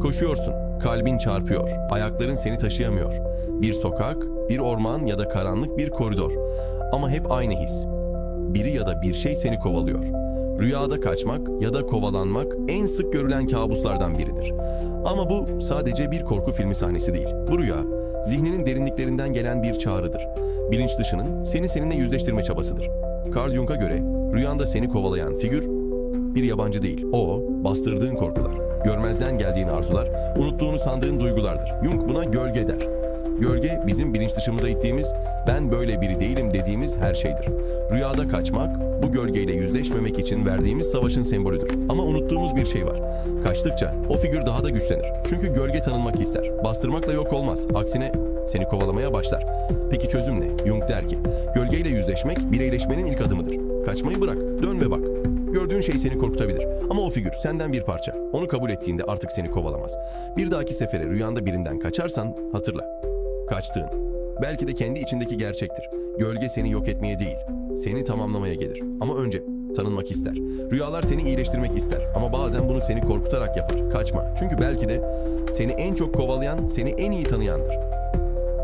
Koşuyorsun, kalbin çarpıyor, ayakların seni taşıyamıyor. Bir sokak, bir orman ya da karanlık bir koridor. Ama hep aynı his. Biri ya da bir şey seni kovalıyor. Rüyada kaçmak ya da kovalanmak en sık görülen kabuslardan biridir. Ama bu sadece bir korku filmi sahnesi değil. Bu rüya, zihninin derinliklerinden gelen bir çağrıdır. Bilinç dışının seni seninle yüzleştirme çabasıdır. Carl Jung'a göre rüyanda seni kovalayan figür bir yabancı değil. O, bastırdığın korkular, görmezden geldiğin arzular, unuttuğunu sandığın duygulardır. Jung buna gölge der. Gölge bizim bilinç dışımıza ittiğimiz, ben böyle biri değilim dediğimiz her şeydir. Rüyada kaçmak, bu gölgeyle yüzleşmemek için verdiğimiz savaşın sembolüdür. Ama unuttuğumuz bir şey var. Kaçtıkça o figür daha da güçlenir. Çünkü gölge tanınmak ister. Bastırmakla yok olmaz. Aksine seni kovalamaya başlar. Peki çözüm ne? Jung der ki, gölgeyle yüzleşmek bireyleşmenin ilk adımıdır. Kaçmayı bırak, dön ve bak. Gördüğün şey seni korkutabilir. Ama o figür senden bir parça. Onu kabul ettiğinde artık seni kovalamaz. Bir dahaki sefere rüyanda birinden kaçarsan hatırla. Kaçtığın. Belki de kendi içindeki gerçektir. Gölge seni yok etmeye değil, seni tamamlamaya gelir. Ama önce tanınmak ister. Rüyalar seni iyileştirmek ister. Ama bazen bunu seni korkutarak yapar. Kaçma. Çünkü belki de seni en çok kovalayan, seni en iyi tanıyandır.